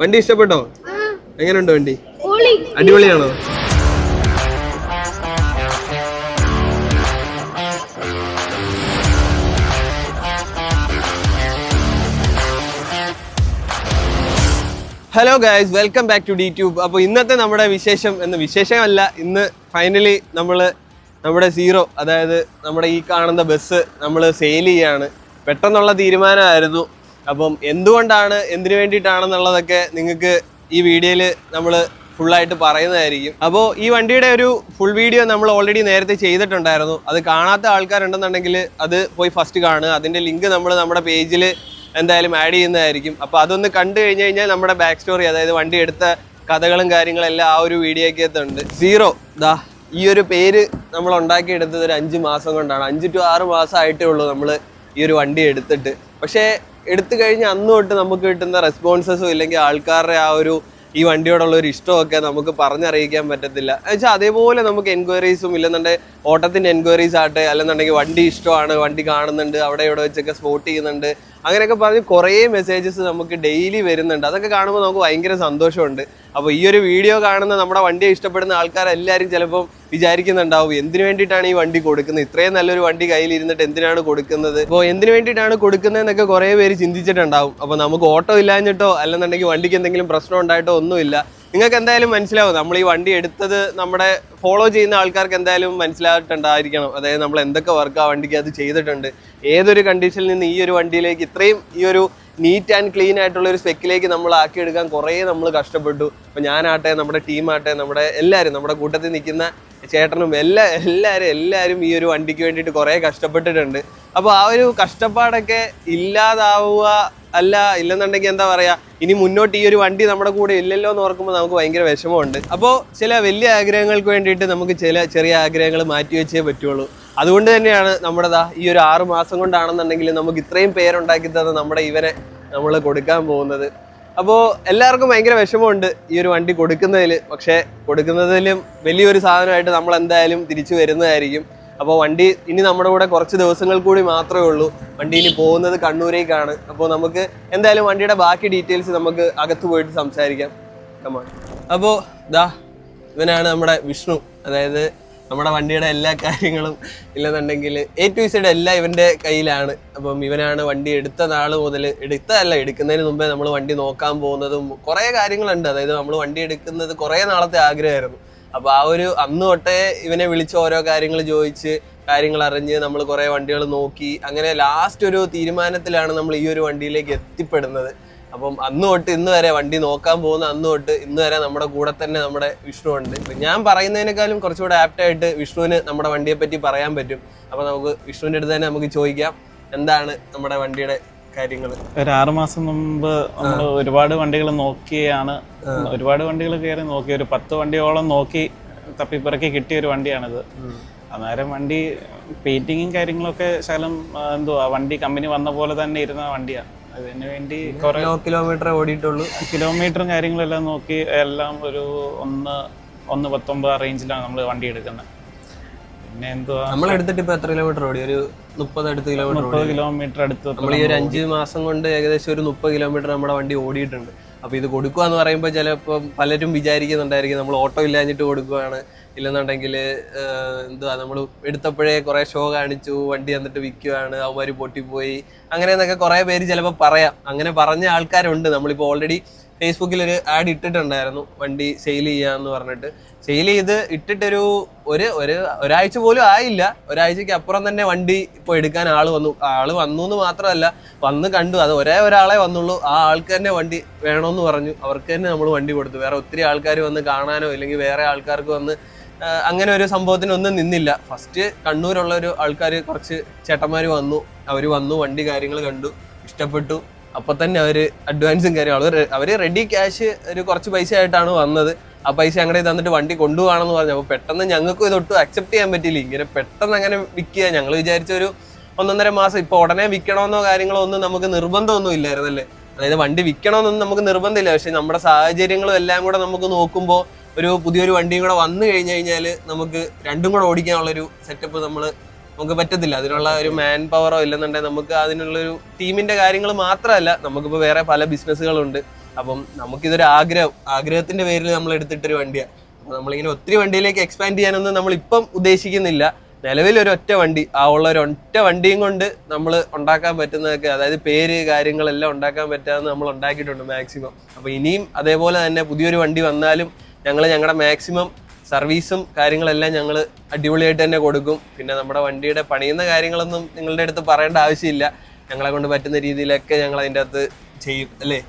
വണ്ടി ഇഷ്ടപ്പെട്ടോ? എങ്ങനെയുണ്ട് വണ്ടി? പൊളി. അടിപൊളിയാണോ? Hello guys welcome back to the tube അപ്പോൾ ഇന്നത്തെ നമ്മുടെ വിശേഷം എന്ന് വിശേഷമല്ല ഇന്ന് ഫൈനലി നമ്മൾ നമ്മുടെ സീറോ അതായത് നമ്മുടെ ഈ കാണുന്ന ബസ് നമ്മൾ സെയിൽ ചെയ്യാണ്. പെട്ടെന്നുള്ള തീരുമാനമായിരുന്നു. അപ്പം എന്തുകൊണ്ടാണ് എന്തിനു വേണ്ടിയിട്ടാണെന്നുള്ളതൊക്കെ നിങ്ങൾക്ക് ഈ വീഡിയോയിൽ നമ്മൾ ഫുള്ളായിട്ട് പറയുന്നതായിരിക്കും. അപ്പോൾ ഈ വണ്ടിയുടെ ഒരു ഫുൾ വീഡിയോ നമ്മൾ ഓൾറെഡി നേരത്തെ ചെയ്തിട്ടുണ്ടായിരുന്നു. അത് കാണാത്ത ആൾക്കാരുണ്ടെന്നുണ്ടെങ്കിൽ അത് പോയി ഫസ്റ്റ് കാണുക. അതിന്റെ ലിങ്ക് നമ്മൾ നമ്മുടെ പേജിൽ എന്തായാലും ആഡ് ചെയ്യുന്നതായിരിക്കും. അപ്പോൾ അതൊന്ന് കണ്ടു കഴിഞ്ഞ് കഴിഞ്ഞാൽ നമ്മുടെ ബാക്ക് സ്റ്റോറി അതായത് വണ്ടി എടുത്ത കഥകളും കാര്യങ്ങളും എല്ലാം ആ ഒരു വീഡിയോക്കകത്തുണ്ട്. സീറോ ദാ ഈ ഒരു പേര് നമ്മൾ ഉണ്ടാക്കിയെടുത്തത് ഒരു അഞ്ച് മാസം കൊണ്ടാണ്. അഞ്ച് ടു ആറ് മാസമായിട്ടേ ഉള്ളൂ നമ്മൾ ഈ ഒരു വണ്ടി എടുത്തിട്ട്. പക്ഷേ എടുത്തു കഴിഞ്ഞ അന്ന് തൊട്ട് നമുക്ക് കിട്ടുന്ന റെസ്പോൺസസും ഇല്ലെങ്കിൽ ആൾക്കാരുടെ ആ ഒരു ഈ വണ്ടിയോടുള്ള ഒരു ഇഷ്ടമൊക്കെ നമുക്ക് പറഞ്ഞറിയിക്കാൻ പറ്റത്തില്ല. എന്നുവെച്ചാൽ അതേപോലെ നമുക്ക് എൻക്വയറീസും ഇല്ലെന്നുണ്ടെങ്കിൽ ഓട്ടത്തിന്റെ എൻക്വയറീസ് ആട്ടെ അല്ലെന്നുണ്ടെങ്കിൽ വണ്ടി ഇഷ്ടമാണ് വണ്ടി കാണുന്നുണ്ട് അവിടെ ഇവിടെ വെച്ചൊക്കെ സ്പോട്ട് ചെയ്യുന്നുണ്ട്. അങ്ങനെയൊക്കെ പറഞ്ഞ് കുറേ മെസ്സേജസ് നമുക്ക് ഡെയിലി വരുന്നുണ്ട്. അതൊക്കെ കാണുമ്പോൾ നമുക്ക് ഭയങ്കര സന്തോഷമുണ്ട്. അപ്പോൾ ഈ ഒരു വീഡിയോ കാണുന്ന നമ്മുടെ വണ്ടിയെ ഇഷ്ടപ്പെടുന്ന ആൾക്കാരെല്ലാവരും ചിലപ്പം വിചാരിക്കുന്നുണ്ടാവും. എന്തിനു വേണ്ടിയിട്ടാണ് ഈ വണ്ടി കൊടുക്കുന്നത്? ഇത്രയും നല്ലൊരു വണ്ടി കയ്യിൽ ഇരുന്നിട്ട് എന്തിനാണ് കൊടുക്കുന്നത്? അപ്പോൾ എന്തിനു വേണ്ടിയിട്ടാണ് കൊടുക്കുന്നതെന്നൊക്കെ കുറേ പേര് ചിന്തിച്ചിട്ടുണ്ടാവും. അപ്പോൾ നമുക്ക് ഓട്ടോ ഇല്ലാഞ്ഞിട്ടോ അല്ലെന്നുണ്ടെങ്കിൽ വണ്ടിക്ക് എന്തെങ്കിലും പ്രശ്നം ഉണ്ടായിട്ടോ ഒന്നുമില്ല. നിങ്ങൾക്ക് എന്തായാലും മനസ്സിലാവും. നമ്മൾ ഈ വണ്ടി എടുത്തത് നമ്മുടെ ഫോളോ ചെയ്യുന്ന ആൾക്കാർക്ക് എന്തായാലും മനസ്സിലായിട്ടുണ്ടായിരിക്കണം. അതായത് നമ്മൾ എന്തൊക്കെ വർക്ക് ആ വണ്ടിക്ക് അത് ചെയ്തിട്ടുണ്ട്. ഏതൊരു കണ്ടീഷനിൽ നിന്ന് ഈ ഒരു വണ്ടിയിലേക്ക് ഇത്രയും ഈ ഒരു നീറ്റ് ആൻഡ് ക്ലീൻ ആയിട്ടുള്ള ഒരു സ്പെക്കിലേക്ക് നമ്മൾ ആക്കിയെടുക്കാൻ കുറേ നമ്മൾ കഷ്ടപ്പെട്ടു. അപ്പോൾ ഞാനാട്ടെ നമ്മുടെ ടീമാട്ടെ നമ്മുടെ എല്ലാവരും നമ്മുടെ കൂട്ടത്തിൽ നിൽക്കുന്ന ചേട്ടനും എല്ലാ എല്ലാവരും എല്ലാവരും ഈ ഒരു വണ്ടിക്ക് വേണ്ടിയിട്ട് കുറേ കഷ്ടപ്പെട്ടിട്ടുണ്ട്. അപ്പോൾ ആ ഒരു കഷ്ടപ്പാടൊക്കെ ഇല്ലാതാവുക അല്ല ഇല്ലെന്നുണ്ടെങ്കിൽ എന്താ പറയുക ഇനി മുന്നോട്ട് ഈ ഒരു വണ്ടി നമ്മുടെ കൂടെ ഇല്ലല്ലോ എന്ന് ഓർക്കുമ്പോൾ നമുക്ക് ഭയങ്കര വിഷമമുണ്ട്. അപ്പോൾ ചില വലിയ ആഗ്രഹങ്ങൾക്ക് വേണ്ടിയിട്ട് നമുക്ക് ചില ചെറിയ ആഗ്രഹങ്ങൾ മാറ്റി വെച്ചേ പറ്റുള്ളൂ. അതുകൊണ്ട് തന്നെയാണ് നമ്മുടെ ഈ ഒരു ആറ് മാസം കൊണ്ടാണെന്നുണ്ടെങ്കിൽ നമുക്ക് ഇത്രയും പേരുണ്ടാക്കി തന്ന നമ്മുടെ ഇവനെ നമ്മൾ കൊടുക്കാൻ പോകുന്നത്. അപ്പോൾ എല്ലാവർക്കും ഭയങ്കര വിഷമമുണ്ട് ഈ ഒരു വണ്ടി കൊടുക്കുന്നതിൽ പക്ഷേ കൊടുക്കുന്നതിലും വലിയൊരു സാധനമായിട്ട് നമ്മൾ എന്തായാലും തിരിച്ചു വരുന്നതായിരിക്കും. അപ്പോൾ വണ്ടി ഇനി നമ്മുടെ കൂടെ കുറച്ച് ദിവസങ്ങൾ കൂടി മാത്രമേ ഉള്ളൂ. വണ്ടി ഇനി പോകുന്നത് കണ്ണൂരേക്കാണ്. അപ്പോൾ നമുക്ക് എന്തായാലും വണ്ടിയുടെ ബാക്കി ഡീറ്റെയിൽസ് നമുക്ക് അകത്ത് പോയിട്ട് സംസാരിക്കാം. കമാൺ അപ്പോൾ ദാ ഇവനാണ് നമ്മുടെ വിഷ്ണു. അതായത് നമ്മുടെ വണ്ടിയുടെ എല്ലാ കാര്യങ്ങളും ഇല്ലെന്നുണ്ടെങ്കിൽ എ ടു ഇസഡ് എല്ലാം ഇവന്റെ കയ്യിലാണ്. അപ്പം ഇവനാണ് വണ്ടി എടുത്ത നാൾ മുതൽ എടുത്തതല്ല എടുക്കുന്നതിന് മുമ്പേ നമ്മൾ വണ്ടി നോക്കാൻ പോകുന്നതും കുറേ കാര്യങ്ങളുണ്ട്. അതായത് നമ്മൾ വണ്ടി എടുക്കുന്നത് കുറേ നാളത്തെ ആഗ്രഹമായിരുന്നു. അപ്പോൾ ആ ഒരു അന്ന് തൊട്ടേ ഇവനെ വിളിച്ച് ഓരോ കാര്യങ്ങൾ ചോദിച്ച് കാര്യങ്ങൾ അറിഞ്ഞ് നമ്മൾ കുറേ വണ്ടികൾ നോക്കി. അങ്ങനെ ലാസ്റ്റ് ഒരു തീരുമാനത്തിലാണ് നമ്മൾ ഈ ഒരു വണ്ടിയിലേക്ക് എത്തിപ്പെടുന്നത്. അപ്പം അന്ന് തൊട്ട് ഇന്ന് വരെ വണ്ടി നോക്കാൻ പോകുന്ന അന്ന് തൊട്ട് ഇന്ന് വരെ നമ്മുടെ കൂടെ തന്നെ നമ്മുടെ വിഷ്ണു ഉണ്ട് ഞാൻ പറയുന്നതിനേക്കാളും കുറച്ചുകൂടെ ആപ്റ്റായിട്ട് വിഷ്ണുവിന് നമ്മുടെ വണ്ടിയെ പറ്റി പറയാൻ പറ്റും. അപ്പൊ നമുക്ക് വിഷ്ണുവിന്റെ അടുത്ത് തന്നെ നമുക്ക് ചോദിക്കാം എന്താണ് നമ്മുടെ വണ്ടിയുടെ കാര്യങ്ങൾ ഒരു ആറു മാസം മുമ്പ് നമ്മൾ ഒരുപാട് വണ്ടികൾ നോക്കിയാണ് ഒരുപാട് വണ്ടികൾ കയറി നോക്കി ഒരു പത്ത് വണ്ടിയോളം നോക്കി തപ്പിപ്പിറക്കി കിട്ടിയ ഒരു വണ്ടിയാണിത്. അന്നേരം വണ്ടി പെയിന്റിങ്ങും കാര്യങ്ങളൊക്കെ ശകലം എന്തുവാ വണ്ടി കമ്പനി വന്ന പോലെ തന്നെ ഇരുന്ന വണ്ടിയാണ് അതിന് വേണ്ടി കുറെ കിലോ കിലോമീറ്റർ ഓടിയിട്ടുള്ളൂ. കിലോമീറ്ററും കാര്യങ്ങളെല്ലാം നോക്കി എല്ലാം ഒരു ഒന്ന് ഒന്ന് പത്തൊമ്പത് റേഞ്ചിലാണ് നമ്മൾ വണ്ടി എടുക്കുന്നത് പിന്നെ എന്തുവാ? നമ്മൾ എടുത്തിട്ട് ഇപ്പൊ എത്ര കിലോമീറ്റർ ഓടി? ഒരു മുപ്പത് അടുത്ത് കിലോമീറ്റർ മുപ്പത് കിലോമീറ്റർ അടുത്ത് നമ്മൾ ഈ ഒരു അഞ്ച് മാസം കൊണ്ട് ഏകദേശം ഒരു മുപ്പത് കിലോമീറ്റർ നമ്മുടെ വണ്ടി ഓടിയിട്ടുണ്ട്. അപ്പൊ ഇത് കൊടുക്കുക എന്ന് പറയുമ്പോൾ ചിലപ്പോൾ പലരും വിചാരിക്കുന്നുണ്ടായിരിക്കും നമ്മൾ ഓട്ടോ ഇല്ലാഞ്ഞിട്ട് കൊടുക്കുകയാണ് ഇല്ലെന്നുണ്ടെങ്കിൽ എന്തുവാ നമ്മൾ എടുത്തപ്പോഴേ കുറെ ഷോ കാണിച്ചു വണ്ടി എന്നിട്ട് വിൽക്കുകയാണ് അവന്മാർ പൊട്ടിപ്പോയി അങ്ങനെ എന്നൊക്കെ കുറെ പേര് ചിലപ്പോൾ പറയാം. അങ്ങനെ പറഞ്ഞ ആൾക്കാരുണ്ട്. നമ്മളിപ്പോൾ ഓൾറെഡി ഫേസ്ബുക്കിൽ ഒരു ആഡ് ഇട്ടിട്ടുണ്ടായിരുന്നു വണ്ടി സെയിൽ ചെയ്യാന്ന് പറഞ്ഞിട്ട്. സെയിൽ ചെയ്ത് ഇട്ടിട്ടൊരു ഒരു ഒരു ഒരാഴ്ച പോലും ആയില്ല. ഒരാഴ്ചക്ക് അപ്പുറം തന്നെ വണ്ടി ഇപ്പോൾ എടുക്കാൻ ആൾ വന്നു. ആൾ വന്നു എന്ന് മാത്രമല്ല വന്ന് കണ്ടു. അത് ഒരേ ഒരാളെ വന്നുള്ളൂ. ആ ആൾക്ക് തന്നെ വണ്ടി വേണമെന്ന് പറഞ്ഞു. അവർക്ക് തന്നെ നമ്മൾ വണ്ടി കൊടുത്തു. വേറെ ഒത്തിരി ആൾക്കാർ വന്ന് കാണാനോ ഇല്ലെങ്കിൽ വേറെ ആൾക്കാർക്ക് വന്ന് അങ്ങനെ ഒരു സംഭവത്തിന് ഒന്നും നിന്നില്ല. ഫസ്റ്റ് കണ്ണൂരുള്ള ഒരു ആൾക്കാർ കുറച്ച് ചേട്ടന്മാർ വന്നു. അവർ വന്നു വണ്ടി കാര്യങ്ങൾ കണ്ടു ഇഷ്ടപ്പെട്ടു. അപ്പൊ തന്നെ അവർ അഡ്വാൻസും കാര്യങ്ങളും. അവർ റെഡി ക്യാഷ് ഒരു കുറച്ച് പൈസ ആയിട്ടാണ് വന്നത്. ആ പൈസ ഞങ്ങളുടെ തന്നിട്ട് വണ്ടി കൊണ്ടുപോകണമെന്ന് പറഞ്ഞു. അപ്പോൾ പെട്ടെന്ന് ഞങ്ങൾക്കും ഇതൊട്ടും അക്സെപ്റ്റ് ചെയ്യാൻ പറ്റിയില്ല. ഇങ്ങനെ പെട്ടെന്ന് അങ്ങനെ വിൽക്കുക. ഞങ്ങൾ വിചാരിച്ച ഒരു ഒന്നൊന്നര മാസം. ഇപ്പോൾ ഉടനെ വിൽക്കണമെന്നോ കാര്യങ്ങളോ ഒന്നും നമുക്ക് നിർബന്ധമൊന്നും ഇല്ലായിരുന്നല്ലേ? അതായത് വണ്ടി വിൽക്കണമെന്നൊന്നും നമുക്ക് നിർബന്ധമില്ല. പക്ഷെ നമ്മുടെ സാഹചര്യങ്ങളും എല്ലാം കൂടെ നമുക്ക് നോക്കുമ്പോൾ ഒരു പുതിയൊരു വണ്ടിയും കൂടെ വന്നു കഴിഞ്ഞു കഴിഞ്ഞാൽ നമുക്ക് രണ്ടും കൂടെ ഓടിക്കാനുള്ളൊരു സെറ്റപ്പ് നമ്മൾ നമുക്ക് പറ്റത്തില്ല. അതിനുള്ള ഒരു മാൻ പവറോ ഇല്ലെന്നുണ്ടെങ്കിൽ നമുക്ക് അതിനുള്ളൊരു ടീമിന്റെ കാര്യങ്ങൾ മാത്രമല്ല നമുക്കിപ്പോൾ വേറെ പല ബിസിനസ്സുകളുണ്ട് അപ്പം നമുക്കിതൊരു ആഗ്രഹം ആഗ്രഹത്തിന്റെ പേരിൽ നമ്മൾ എടുത്തിട്ടൊരു വണ്ടിയാണ് അപ്പം നമ്മളിങ്ങനെ ഒത്തിരി വണ്ടിയിലേക്ക് എക്സ്പാൻഡ് ചെയ്യാനൊന്നും നമ്മളിപ്പം ഉദ്ദേശിക്കുന്നില്ല. നിലവിൽ ഒരു ഒറ്റ വണ്ടി ആ ഉള്ള ഒരു ഒറ്റ വണ്ടിയും കൊണ്ട് നമ്മൾ ഉണ്ടാക്കാൻ പറ്റുന്നതൊക്കെ അതായത് പേര് കാര്യങ്ങളെല്ലാം ഉണ്ടാക്കാൻ പറ്റാവുന്ന നമ്മൾ ഉണ്ടാക്കിയിട്ടുണ്ട് മാക്സിമം അപ്പോൾ ഇനിയും അതേപോലെ തന്നെ പുതിയൊരു വണ്ടി വന്നാലും ഞങ്ങൾ ഞങ്ങളുടെ മാക്സിമം സർവീസും കാര്യങ്ങളെല്ലാം ഞങ്ങൾ അടിപൊളിയായിട്ട് തന്നെ കൊടുക്കും. പിന്നെ നമ്മുടെ വണ്ടിയുടെ പണിയുന്ന കാര്യങ്ങളൊന്നും നിങ്ങളുടെ അടുത്ത് പറയേണ്ട ആവശ്യമില്ല. ഞങ്ങളെ കൊണ്ട് പറ്റുന്ന രീതിയിലൊക്കെ ഞങ്ങൾ അതിന്റെ അകത്ത് ചെയ്യും അല്ലേ?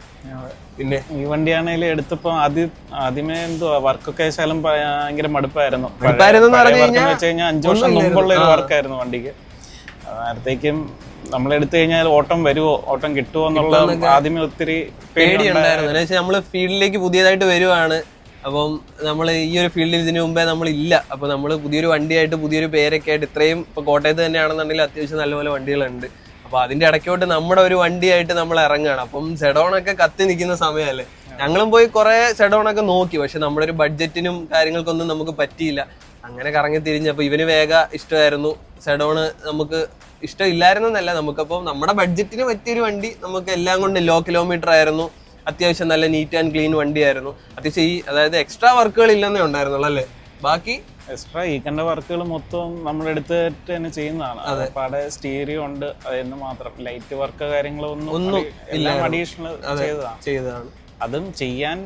പിന്നെ? ഈ വണ്ടിയാണെങ്കിൽ എടുത്തപ്പോ ആദ്യം ആദ്യമേ എന്തുവാ വർക്കൊക്കെ ശകലം ഭയങ്കര മടുപ്പായിരുന്നു. കഴിഞ്ഞാൽ അഞ്ചു വർഷം മുമ്പുള്ള ഒരു വർക്കായിരുന്നു വണ്ടിക്ക്. നേരത്തേക്കും നമ്മൾ എടുത്തു കഴിഞ്ഞാൽ ഓട്ടം വരുമോ ഓട്ടം കിട്ടുമോ എന്നുള്ള ആദ്യമേ ഒത്തിരി പേടിയുണ്ടായിരുന്നു. നമ്മൾ ഫീൽഡിലേക്ക് പുതിയതായിട്ട് വരുവാണ്. അപ്പം നമ്മൾ ഈ ഒരു ഫീൽഡിൽ ഇതിനു മുമ്പേ നമ്മൾ ഇല്ല അപ്പൊ നമ്മൾ പുതിയൊരു വണ്ടിയായിട്ട് പുതിയൊരു പേരൊക്കെ ആയിട്ട് ഇത്രയും ഇപ്പൊ കോട്ടയത്ത് തന്നെയാണെന്നുണ്ടെങ്കിൽ അത്യാവശ്യം നല്ലപോലെ വണ്ടികളുണ്ട്. അപ്പോൾ അതിന്റെ ഇടയ്ക്കോട്ട് നമ്മുടെ ഒരു വണ്ടിയായിട്ട് നമ്മൾ ഇറങ്ങുകയാണ്. അപ്പം സെഡോണൊക്കെ കത്തി നിൽക്കുന്ന സമയമല്ലേ? ഞങ്ങളും പോയി കുറെ സെഡോണൊക്കെ നോക്കി. പക്ഷെ നമ്മുടെ ഒരു ബഡ്ജറ്റിനും കാര്യങ്ങൾക്കൊന്നും നമുക്ക് പറ്റിയില്ല. അങ്ങനെ കറങ്ങി തിരിഞ്ഞപ്പോൾ ഇവന് വേഗ ഇഷ്ടമായിരുന്നു. സെഡോണ് നമുക്ക് ഇഷ്ടമില്ലായിരുന്നല്ല നമുക്കപ്പോൾ നമ്മുടെ ബഡ്ജറ്റിന് പറ്റിയൊരു വണ്ടി നമുക്ക് എല്ലാം കൊണ്ട് ലോ കിലോമീറ്റർ ആയിരുന്നു. അത്യാവശ്യം നല്ല നീറ്റ് ആൻഡ് ക്ലീൻ വണ്ടിയായിരുന്നു. അത്യാവശ്യം ഈ അതായത് എക്സ്ട്രാ വർക്കുകൾ ഇല്ലെന്നേ ഉണ്ടായിരുന്നുള്ളൂ അല്ലേ? ബാക്കി? എക്സ്ട്രാ ഈ കണ്ട വർക്കുകൾ മൊത്തം നമ്മൾ എടുത്തിട്ട് തന്നെ ചെയ്യുന്നതാണ്. അപ്പാടെ സ്റ്റീരിയോ ഉണ്ട് അതെന്ന് മാത്രം. ലൈറ്റ് വർക്ക് കാര്യങ്ങളൊന്നും ഒന്നും എല്ലാം അഡീഷണൽ ചെയ്തതാണ്. ചെയ്തതാണ്. അതും ചെയ്യാൻ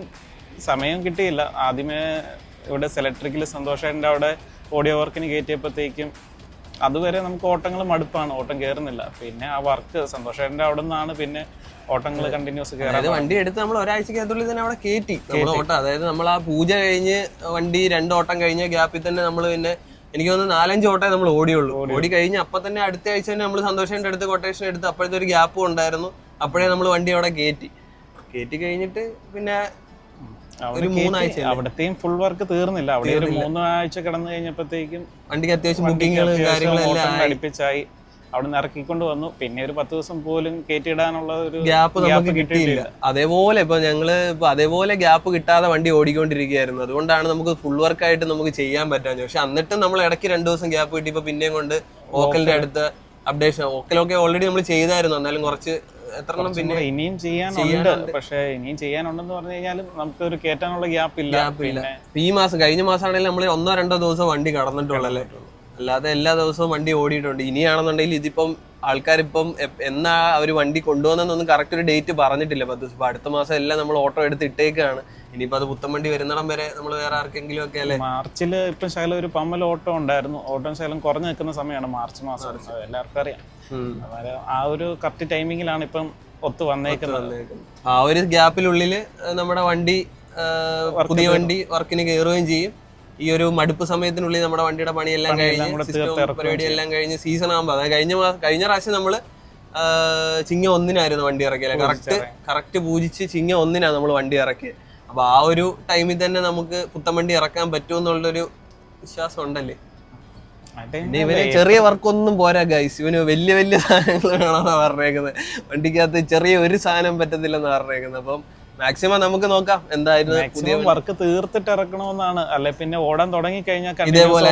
സമയം കിട്ടിയില്ല. ആദ്യമേ ഇവിടെ സെലക്ട്രിക്കിൽ സന്തോഷേന്റെ അവിടെ ഓഡിയോ വർക്കിന് കയറ്റിയപ്പോഴത്തേക്കും അതുവരെ നമുക്ക് ഓട്ടങ്ങൾ മടുപ്പാണ് ഓട്ടം കയറുന്നില്ല പിന്നെ ആ വർക്ക് സന്തോഷേന്റെ അവിടെ നിന്നാണ് പിന്നെ ഓട്ടങ്ങൾ കണ്ടിന്യൂസ് കയറാം വണ്ടി എടുത്ത് നമ്മൾ ഒരാഴ്ചക്കകത്തുള്ളിൽ തന്നെ അവിടെ കയറ്റി ഓട്ടം അതായത് നമ്മൾ ആ പൂജ കഴിഞ്ഞ് വണ്ടി രണ്ട് ഓട്ടം കഴിഞ്ഞ ഗ്യാപ്പിൽ തന്നെ നമ്മൾ പിന്നെ എനിക്ക് തോന്നുന്നു നാലഞ്ച് ഓട്ടേ നമ്മൾ ഓടിയുള്ളൂ. ഓടി കഴിഞ്ഞ് അപ്പൊ തന്നെ അടുത്ത ആഴ്ച തന്നെ നമ്മൾ സന്തോഷേന്റെ അടുത്ത് കൊട്ടേഷൻ എടുത്ത് അപ്പോഴത്തെ ഒരു ഗ്യാപ്പും ഉണ്ടായിരുന്നു. അപ്പോഴേ നമ്മൾ വണ്ടി അവിടെ കയറ്റി കയറ്റി കഴിഞ്ഞിട്ട് പിന്നെ ഒരു. മൂന്നാഴ്ച അവിടത്തെയും ഫുൾ വർക്ക് തീർന്നില്ല. അവിടെ ഒരു മൂന്നാഴ്ച കിടന്നു കഴിഞ്ഞപ്പോഴത്തേക്കും വണ്ടിക്ക് അത്യാവശ്യം ബുക്കിങ്ങുകളും കാര്യങ്ങളെല്ലാം അടുപ്പിച്ചായി. അവിടെ നിന്ന് ഇറക്കിക്കൊണ്ട് വന്നു. പിന്നെ ഒരു പത്ത് ദിവസം പോലും കയറ്റിയിടാനുള്ള ഒരു ഗ്യാപ്പ് നമുക്ക് കിട്ടിയില്ല. അതേപോലെ ഇപ്പൊ ഞങ്ങൾ ഇപ്പൊ അതേപോലെ ഗ്യാപ്പ് കിട്ടാതെ വണ്ടി ഓടിക്കൊണ്ടിരിക്കുകയായിരുന്നു. അതുകൊണ്ടാണ് നമുക്ക് ഫുൾ വർക്ക് ആയിട്ട് നമുക്ക് ചെയ്യാൻ പറ്റാഞ്ഞത്. പക്ഷെ എന്നിട്ടും നമ്മൾ ഇടയ്ക്ക് രണ്ടു ദിവസം ഗ്യാപ്പ് കിട്ടിയപ്പോ പിന്നെയും കൊണ്ട് ഓക്കലിന്റെ അടുത്ത് അപ്ഡേഷൻ ഓക്കലൊക്കെ ഓൾറെഡി നമ്മൾ ചെയ്തായിരുന്നു. എന്നാലും കുറച്ച് എത്ര എണ്ണം പിന്നെ ഇനിയും ചെയ്യാനുണ്ട്. പക്ഷെ ഇനിയും ചെയ്യാനുണ്ടെന്ന് പറഞ്ഞു കഴിഞ്ഞാലും നമുക്ക് ഒരു കേറ്റാനുള്ള ഗ്യാപ്പ് ഇല്ല. ഗ്യാപ്പ് ഇല്ല. ഈ മാസം കഴിഞ്ഞ മാസമാണെങ്കിൽ നമ്മൾ ഒന്നോ രണ്ടോ ദിവസം വണ്ടി കടന്നിട്ടുള്ളല്ലേ അല്ലാതെ എല്ലാ ദിവസവും വണ്ടി ഓടിയിട്ടുണ്ട്. ഇനിയാണെന്നുണ്ടെങ്കിൽ ഇതിപ്പം ആൾക്കാരിപ്പം എന്നാ അവർ വണ്ടി കൊണ്ടുവന്നെന്നൊന്നും കറക്റ്റ് ഒരു ഡേറ്റ് പറഞ്ഞിട്ടില്ല. പത്ത് ദിവസം അടുത്ത മാസം എല്ലാം നമ്മൾ ഓട്ടോ എടുത്ത് ഇട്ടേക്കാണ്. ഇനിയിപ്പോ അത് പുത്തൻ വണ്ടി വരുന്നിടം വരെ നമ്മൾ വേറെ ആർക്കെങ്കിലും ഒക്കെ അല്ലേ? മാർച്ചിൽ ഇപ്പം ശകലം ഒരു പമ്മൽ ഓട്ടം ഉണ്ടായിരുന്നു. ഓട്ടം ശകലം കുറഞ്ഞു നിൽക്കുന്ന സമയമാണ് മാർച്ച് മാസം. എല്ലാവർക്കും അറിയാം. ആ ഒരു കറക്റ്റ് ടൈമിങ്ങിലാണ് ഇപ്പം ഒത്ത് വന്നേക്കുന്നത്. ആ ഒരു ഗ്യാപ്പിനുള്ളിൽ നമ്മുടെ വണ്ടി പുതിയ വണ്ടി വർക്കിന് കയറുകയും ചെയ്യും. ഈ ഒരു മടുപ്പ് സമയത്തിനുള്ളിൽ നമ്മുടെ വണ്ടിയുടെ പണിയെല്ലാം കഴിഞ്ഞ് പരിപാടി എല്ലാം കഴിഞ്ഞ് സീസൺ ആകുമ്പോൾ അതായത് കഴിഞ്ഞ മാസം കഴിഞ്ഞ പ്രാവശ്യം നമ്മൾ ചിങ്ങ ഒന്നിനായിരുന്നു വണ്ടി ഇറക്കിയത് കറക്റ്റ് കറക്റ്റ് പൂജിച്ച് ചിങ്ങ ഒന്നിനാണ് നമ്മൾ വണ്ടി ഇറക്കിയത് അപ്പൊ ആ ഒരു ടൈമിൽ തന്നെ നമുക്ക് പുത്തമണ്ടി ഇറക്കാൻ പറ്റുമെന്നുള്ളൊരു വിശ്വാസം ഉണ്ടല്ലേ? ഇവന് ചെറിയ വർക്കൊന്നും പോരാ ഗൈസ് ഇവന് വലിയ വലിയ സാധനങ്ങൾ വേണമെന്നാണ് പറഞ്ഞേക്കുന്നത്. വണ്ടിക്കകത്ത് ചെറിയ ഒരു സാധനം പറ്റത്തില്ലെന്ന് പറഞ്ഞേക്കുന്നത്. അപ്പം മാക്സിമം നമുക്ക് നോക്കാം എന്തായിരുന്നു വർക്ക് തീർത്തിട്ട് ഇറക്കണമെന്നാണ്. അല്ലെ പിന്നെ ഓടാൻ തുടങ്ങി കഴിഞ്ഞാൽ ഇതേപോലെ.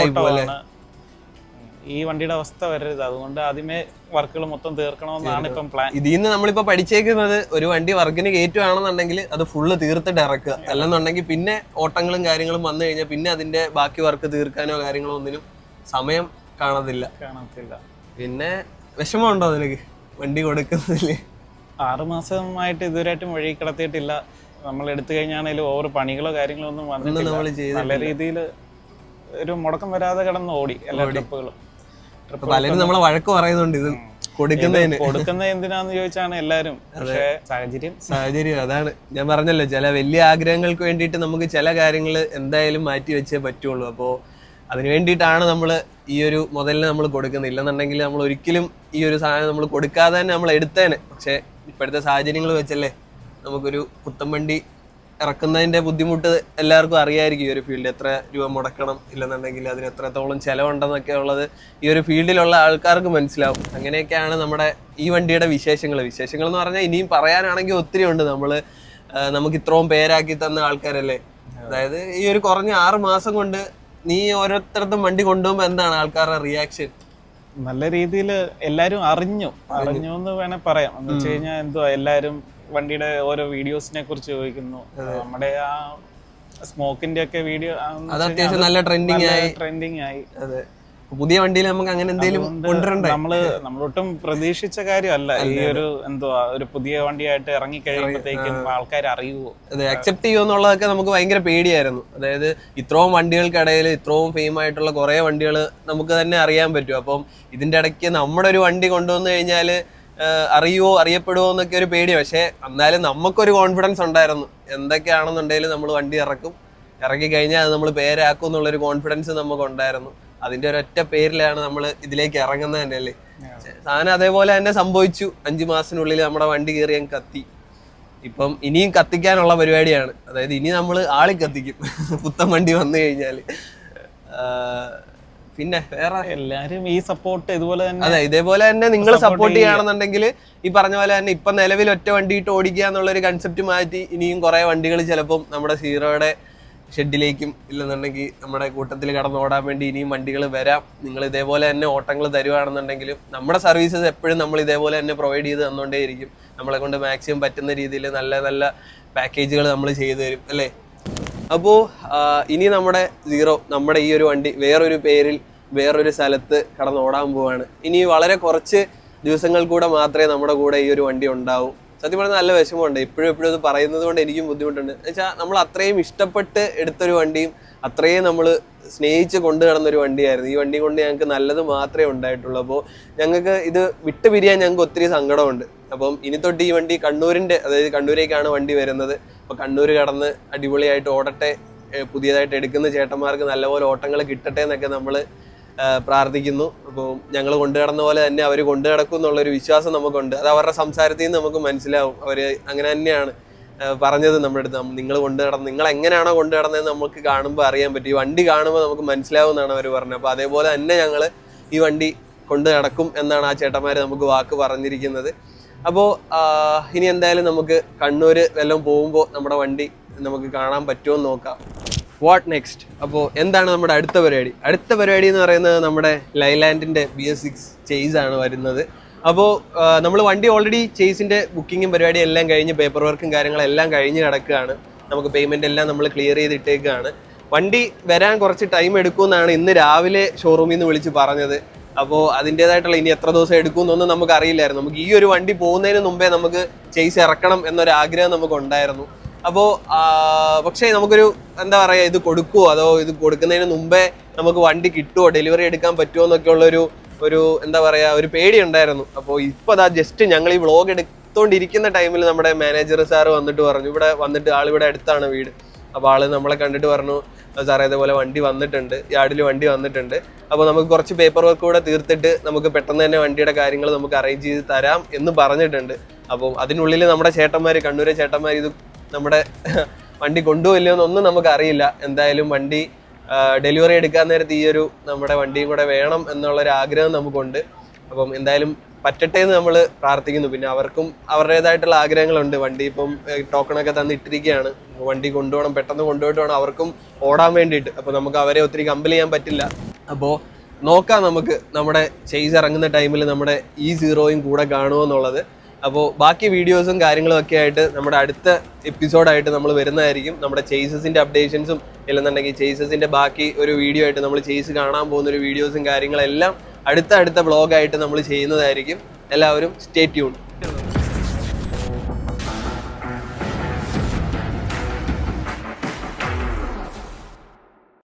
ഈ വണ്ടിയുടെ അവസ്ഥ വരരുത്. അതുകൊണ്ട് ആദ്യമേ വർക്കുകൾ മൊത്തം തീർക്കണമെന്നാണ് ഇപ്പം പ്ലാൻ ഇതിൽ നിന്ന് നമ്മളിപ്പോ പഠിച്ചേക്കുന്നത് ഒരു വണ്ടി വർക്കിന് കയറ്റുവാണെന്നുണ്ടെങ്കിൽ അത് ഫുള്ള് തീർത്തിട്ട് ഇറക്കുക. അല്ലെന്നുണ്ടെങ്കിൽ പിന്നെ ഓട്ടങ്ങളും കാര്യങ്ങളും വന്നു കഴിഞ്ഞാൽ പിന്നെ അതിന്റെ ബാക്കി വർക്ക് തീർക്കാനോ കാര്യങ്ങളോ ഒന്നിനും സമയം കാണത്തില്ല. കാണത്തില്ല. പിന്നെ വിഷമമുണ്ടോ അതിലേക്ക് വണ്ടി കൊടുക്കുന്നതിൽ? ആറുമാസമായിട്ട് ഇതുവരെയായിട്ടും വഴി കിടത്തിയിട്ടില്ല. നമ്മൾ എടുത്തു കഴിഞ്ഞാണെങ്കിലും ഓവർ പണികളോ കാര്യങ്ങളോ ഒന്നും വന്നിട്ടില്ല. നല്ല രീതിയിൽ ഒരു മുടക്കം വരാതെ കിടന്ന് ഓടി എല്ലാ ട്രിപ്പുകളും പലരും നമ്മളെ വഴക്ക് പറയുന്നുണ്ട് ഇത് കൊടുക്കുന്നതിന്. കൊടുക്കുന്നത് എന്തിനാന്ന് ചോദിച്ചാണ് എല്ലാരും. പക്ഷേ സാഹചര്യം. സാഹചര്യം അതാണ്. ഞാൻ പറഞ്ഞല്ലോ ചില വലിയ ആഗ്രഹങ്ങൾക്ക് വേണ്ടിയിട്ട് നമുക്ക് ചില കാര്യങ്ങൾ എന്തായാലും മാറ്റി വെച്ചേ പറ്റുള്ളൂ. അപ്പോൾ അതിന് വേണ്ടിയിട്ടാണ് നമ്മൾ ഈ ഒരു മുതലിന് നമ്മൾ കൊടുക്കുന്നത്. ഇല്ലെന്നുണ്ടെങ്കിൽ നമ്മൾ ഒരിക്കലും ഈ ഒരു സാധനം നമ്മൾ കൊടുക്കാതെ തന്നെ നമ്മൾ എടുത്തേനെ. പക്ഷേ ഇപ്പോഴത്തെ സാഹചര്യങ്ങൾ വെച്ചല്ലേ നമുക്കൊരു പുത്തൻ വണ്ടി ഇറക്കുന്നതിന്റെ ബുദ്ധിമുട്ട് എല്ലാവർക്കും അറിയായിരിക്കും ഈ ഒരു ഫീൽഡ് എത്ര രൂപ മുടക്കണം ഇല്ലെന്നുണ്ടെങ്കിൽ അതിന് എത്രത്തോളം ചെലവുണ്ടെന്നൊക്കെ ഉള്ളത് ഈ ഒരു ഫീൽഡിലുള്ള ആൾക്കാർക്ക് മനസ്സിലാവും. അങ്ങനെയൊക്കെയാണ് നമ്മുടെ ഈ വണ്ടിയുടെ വിശേഷങ്ങൾ. വിശേഷങ്ങൾ എന്ന് പറഞ്ഞാൽ ഇനിയും പറയാനാണെങ്കിൽ ഒത്തിരി ഉണ്ട്. നമ്മൾ നമുക്ക് ഇത്രയും പേരാക്കി തന്ന ആൾക്കാരല്ലേ? അതായത് ഈ ഒരു കുറഞ്ഞ ആറ് മാസം കൊണ്ട് നീ ഓരോരുത്തരത്തും വണ്ടി കൊണ്ടുപോകുമ്പോൾ എന്താണ് ആൾക്കാരുടെ റിയാക്ഷൻ നല്ല രീതിയിൽ എല്ലാരും അറിഞ്ഞു. അറിഞ്ഞു. എന്ന് വേണേ പറയാം. എന്ന് വെച്ച് കഴിഞ്ഞാൽ എന്തുവാ? എല്ലാരും വണ്ടിയുടെ ഓരോ വീഡിയോസിനെ കുറിച്ച് ചോദിക്കുന്നു. നമ്മുടെ ആ സ്മോക്കിന്റെ ഒക്കെ വീഡിയോ അത് അത്യാവശ്യം നല്ല ട്രെൻഡിങ് ആയി. ട്രെൻഡിങ് ആയി. അതെ. പുതിയ വണ്ടിയിൽ നമുക്ക് അങ്ങനെ എന്തെങ്കിലും കൊണ്ടുവരണ്ടേ? നമ്മൾ നമ്മളൊട്ടും പ്രതീക്ഷിച്ച കാര്യമല്ല. ഈ ഒരു എന്തുവാ ഒരു പുതിയ വണ്ടിയായിട്ട് ഇറങ്ങി കഴിയുമ്പോഴത്തേക്കും ആൾക്കാർ അറിയുവോ? അതെ അക്സെപ്റ്റ് ചെയ്യുമെന്നുള്ളതൊക്കെ നമുക്ക് ഭയങ്കര പേടിയായിരുന്നു. അതായത് ഇത്രയും വണ്ടികൾക്കിടയിൽ ഇത്രയും ഫെയിം ആയിട്ടുള്ള കുറെ വണ്ടികൾ നമുക്ക് തന്നെ അറിയാൻ പറ്റും. അപ്പം ഇതിന്റെ ഇടയ്ക്ക് നമ്മുടെ ഒരു വണ്ടി കൊണ്ടുവന്നു കഴിഞ്ഞാൽ അറിയുവോ അറിയപ്പെടുവോ എന്നൊക്കെ ഒരു പേടി പക്ഷേ എന്നാലും നമുക്കൊരു കോൺഫിഡൻസ് ഉണ്ടായിരുന്നു. എന്തൊക്കെയാണെന്നുണ്ടെങ്കിലും നമ്മൾ വണ്ടി ഇറക്കും. ഇറക്കി കഴിഞ്ഞാൽ അത് നമ്മൾ പേരാക്കും എന്നുള്ളൊരു കോൺഫിഡൻസ് നമുക്ക് ഉണ്ടായിരുന്നു അതിന്റെ ഒരൊറ്റ പേരിലാണ് നമ്മൾ ഇതിലേക്ക് ഇറങ്ങുന്നത് തന്നെ അല്ലേ സാധനം അതേപോലെ തന്നെ സംഭവിച്ചു. അഞ്ചു മാസത്തിനുള്ളിൽ നമ്മുടെ വണ്ടി കയറി അങ്ങ് കത്തി. ഇപ്പം ഇനിയും കത്തിക്കാനുള്ള പരിപാടിയാണ്. അതായത് ഇനി നമ്മൾ ആളി കത്തിക്കും. പുത്തൻ വണ്ടി വന്നു കഴിഞ്ഞാൽ പിന്നെ വേറെ എല്ലാരും ഈ സപ്പോർട്ട് ഇതുപോലെ തന്നെ അതെ ഇതേപോലെ തന്നെ നിങ്ങൾ സപ്പോർട്ട് ചെയ്യുക. ചെയ്യുകയാണെന്നുണ്ടെങ്കിൽ ഈ പറഞ്ഞ പോലെ തന്നെ ഇപ്പൊ നിലവിൽ ഒറ്റ വണ്ടി ഇട്ട് ഓടിക്കുക എന്നുള്ള ഒരു കൺസെപ്റ്റ് മാറ്റി ഇനിയും കുറെ വണ്ടികൾ ചിലപ്പം നമ്മുടെ സീറോയുടെ ഷെഡിലേക്കും ഇല്ലെന്നുണ്ടെങ്കിൽ നമ്മുടെ കൂട്ടത്തിൽ കടന്നോടാൻ വേണ്ടി ഇനിയും വണ്ടികൾ വരാം. നിങ്ങൾ ഇതേപോലെ തന്നെ ഓട്ടങ്ങൾ തരുവാണെന്നുണ്ടെങ്കിലും നമ്മുടെ സർവീസസ് എപ്പോഴും നമ്മൾ ഇതേപോലെ തന്നെ പ്രൊവൈഡ് ചെയ്ത് തന്നുകൊണ്ടേയിരിക്കും നമ്മളെ കൊണ്ട് മാക്സിമം പറ്റുന്ന രീതിയിൽ നല്ല നല്ല പാക്കേജുകൾ നമ്മൾ ചെയ്തു തരും അല്ലേ? അപ്പോൾ ഇനി നമ്മുടെ സീറോ നമ്മുടെ ഈ ഒരു വണ്ടി വേറൊരു പേരിൽ വേറൊരു സ്ഥലത്ത് കടന്നോടാൻ പോവാണ്. ഇനി വളരെ കുറച്ച് ദിവസങ്ങൾ കൂടെ മാത്രമേ നമ്മുടെ കൂടെ ഈ ഒരു വണ്ടി ഉണ്ടാവും. സത്യം പറഞ്ഞാൽ നല്ല വിഷമമുണ്ട്. എപ്പോഴും എപ്പോഴും ഇത് പറയുന്നത് കൊണ്ട് എനിക്കും ബുദ്ധിമുട്ടുണ്ട്. വെച്ചാൽ നമ്മൾ അത്രയും ഇഷ്ടപ്പെട്ട് എടുത്തൊരു വണ്ടിയും അത്രയും നമ്മൾ സ്നേഹിച്ച് കൊണ്ടു നടന്നൊരു വണ്ടിയായിരുന്നു. ഈ വണ്ടി കൊണ്ട് ഞങ്ങൾക്ക് നല്ലത് മാത്രമേ ഉണ്ടായിട്ടുള്ളൂ. അപ്പോൾ ഞങ്ങൾക്ക് ഇത് വിട്ടു പിരിയാൻ ഞങ്ങൾക്ക് ഒത്തിരി സങ്കടമുണ്ട്. അപ്പം ഇനി തൊട്ട് ഈ വണ്ടി കണ്ണൂരിന്റെ അതായത് കണ്ണൂരേക്കാണ് വണ്ടി വരുന്നത്. അപ്പോൾ കണ്ണൂർ കടന്ന് അടിപൊളിയായിട്ട് ഓടട്ടെ പുതിയതായിട്ട് എടുക്കുന്ന ചേട്ടന്മാർക്ക് നല്ലപോലെ ഓട്ടങ്ങൾ കിട്ടട്ടെ എന്നൊക്കെ നമ്മൾ പ്രാർത്ഥിക്കുന്നു. അപ്പോൾ ഞങ്ങൾ കൊണ്ടു കിടന്ന പോലെ തന്നെ അവർ കൊണ്ടു കിടക്കും എന്നുള്ളൊരു വിശ്വാസം നമുക്കുണ്ട്. അത് അവരുടെ സംസാരത്തിൽ നിന്ന് നമുക്ക് മനസ്സിലാവും. അവർ അങ്ങനെ തന്നെയാണ് പറഞ്ഞത് നമ്മുടെ അടുത്ത്. നിങ്ങൾ കൊണ്ടു നടന്ന് നിങ്ങൾ എങ്ങനെയാണോ കൊണ്ടു നടന്നതെന്ന് നമുക്ക് കാണുമ്പോൾ അറിയാൻ പറ്റും. വണ്ടി കാണുമ്പോൾ നമുക്ക് മനസ്സിലാവും എന്നാണ് അവർ പറഞ്ഞത്. അപ്പോൾ അതേപോലെ തന്നെ ഞങ്ങൾ ഈ വണ്ടി കൊണ്ട് നടക്കും എന്നാണ് ആ ചേട്ടന്മാർ നമുക്ക് വാക്ക് പറഞ്ഞിരിക്കുന്നത്. അപ്പോൾ ഇനി എന്തായാലും നമുക്ക് കണ്ണൂർ വല്ലതും പോകുമ്പോൾ നമ്മുടെ വണ്ടി നമുക്ക് കാണാൻ പറ്റുമോ എന്ന് നോക്കാം. വാട്ട് നെക്സ്റ്റ് അപ്പോൾ എന്താണ് നമ്മുടെ അടുത്ത പരിപാടി? അടുത്ത പരിപാടി എന്ന് പറയുന്നത് നമ്മുടെ ലൈലാൻഡിന്റെ ബി എസ് സിക്സ് ചെയ്സ് ആണ് വരുന്നത്. അപ്പോൾ നമ്മൾ വണ്ടി ഓൾറെഡി ചെയ്സിന്റെ ബുക്കിങ്ങും പരിപാടിയും എല്ലാം കഴിഞ്ഞ് പേപ്പർ വർക്കും കാര്യങ്ങളെല്ലാം കഴിഞ്ഞ് കിടക്കുകയാണ് നമുക്ക് പേയ്മെന്റ് എല്ലാം നമ്മൾ ക്ലിയർ ചെയ്തിട്ടേക്കാണ്. വണ്ടി വരാൻ കുറച്ച് ടൈം എടുക്കുമെന്നാണ് ഇന്ന് രാവിലെ ഷോറൂമിൽ നിന്ന് വിളിച്ച് പറഞ്ഞത്. അപ്പോൾ അതിന്റേതായിട്ടുള്ള ഇനി എത്ര ദിവസം എടുക്കുമെന്നൊന്നും നമുക്ക് അറിയില്ലായിരുന്നു നമുക്ക് ഈ ഒരു വണ്ടി പോകുന്നതിന് മുമ്പേ നമുക്ക് ചെയ്സ് ഇറക്കണം എന്നൊരു ആഗ്രഹം നമുക്ക് ഉണ്ടായിരുന്നു അപ്പോൾ പക്ഷേ നമുക്കൊരു എന്താ പറയുക ഇത് കൊടുക്കുമോ അതോ ഇത് കൊടുക്കുന്നതിന് മുമ്പേ നമുക്ക് വണ്ടി കിട്ടുമോ ഡെലിവറി എടുക്കാൻ പറ്റുമോ എന്നൊക്കെ ഉള്ളൊരു ഒരു എന്താ പറയുക ഒരു പേടി ഉണ്ടായിരുന്നു അപ്പോൾ ഇപ്പോൾ അതാ ജസ്റ്റ് ഞങ്ങൾ ഈ വ്ളോഗ് എടുത്തുകൊണ്ടിരിക്കുന്ന ടൈമിൽ നമ്മുടെ മാനേജർ സാറ് വന്നിട്ട് പറഞ്ഞു. ഇവിടെ വന്നിട്ട് ആളിവിടെ അടുത്താണ് വീട്. അപ്പോൾ ആൾ നമ്മളെ കണ്ടിട്ട് പറഞ്ഞു സാറേ ഇതേപോലെ വണ്ടി വന്നിട്ടുണ്ട്. യാർഡിൽ വണ്ടി വന്നിട്ടുണ്ട്. അപ്പോൾ നമുക്ക് കുറച്ച് പേപ്പർ വർക്ക് കൂടെ തീർത്തിട്ട് നമുക്ക് പെട്ടെന്ന് തന്നെ വണ്ടിയുടെ കാര്യങ്ങൾ നമുക്ക് അറേഞ്ച് ചെയ്ത് തരാം എന്ന് പറഞ്ഞിട്ടുണ്ട്. അപ്പം അതിനുള്ളിൽ നമ്മുടെ ചേട്ടന്മാർ കണ്ണൂരെ ചേട്ടന്മാർ ഇത് നമ്മുടെ വണ്ടി കൊണ്ടുപോയില്ലോ എന്നൊന്നും നമുക്ക് അറിയില്ല എന്തായാലും വണ്ടി ഡെലിവറി എടുക്കാൻ നേരത്ത് ഈ ഒരു നമ്മുടെ വണ്ടിയും കൂടെ വേണം എന്നുള്ളൊരു ആഗ്രഹം നമുക്കുണ്ട്. അപ്പം എന്തായാലും പറ്റട്ടെ എന്ന് നമ്മൾ പ്രാർത്ഥിക്കുന്നു. പിന്നെ അവർക്കും അവരുടേതായിട്ടുള്ള ആഗ്രഹങ്ങളുണ്ട്. വണ്ടി ഇപ്പം ടോക്കണൊക്കെ തന്നിട്ടിരിക്കുകയാണ്. വണ്ടി കൊണ്ടുപോകണം പെട്ടെന്ന് കൊണ്ടുപോയിട്ട് വേണം അവർക്കും ഓടാൻ വേണ്ടിയിട്ട്. അപ്പോൾ നമുക്ക് അവരെ ഒത്തിരി കമ്പൽ ചെയ്യാൻ പറ്റില്ല. അപ്പോൾ നോക്കാം നമുക്ക് നമ്മുടെ ചെയ്സ് ഇറങ്ങുന്ന ടൈമിൽ നമ്മുടെ ഈ സീറോയും കൂടെ കാണുമോ എന്നുള്ളത്. അപ്പോൾ ബാക്കി വീഡിയോസും കാര്യങ്ങളും ഒക്കെ ആയിട്ട് നമ്മുടെ അടുത്ത എപ്പിസോഡായിട്ട് നമ്മൾ വരുന്നതായിരിക്കും. നമ്മുടെ ചേസസിന്റെ അപ്ഡേഷൻസും ഇല്ലെന്നുണ്ടെങ്കിൽ ചേസസിന്റെ ബാക്കി ഒരു വീഡിയോ ആയിട്ട് നമ്മൾ ചേസ് കാണാൻ പോകുന്ന ഒരു വീഡിയോസും കാര്യങ്ങളെല്ലാം അടുത്ത അടുത്ത വ്ളോഗായിട്ട് നമ്മൾ ചെയ്യുന്നതായിരിക്കും. എല്ലാവരും സ്റ്റേ ട്യൂൺ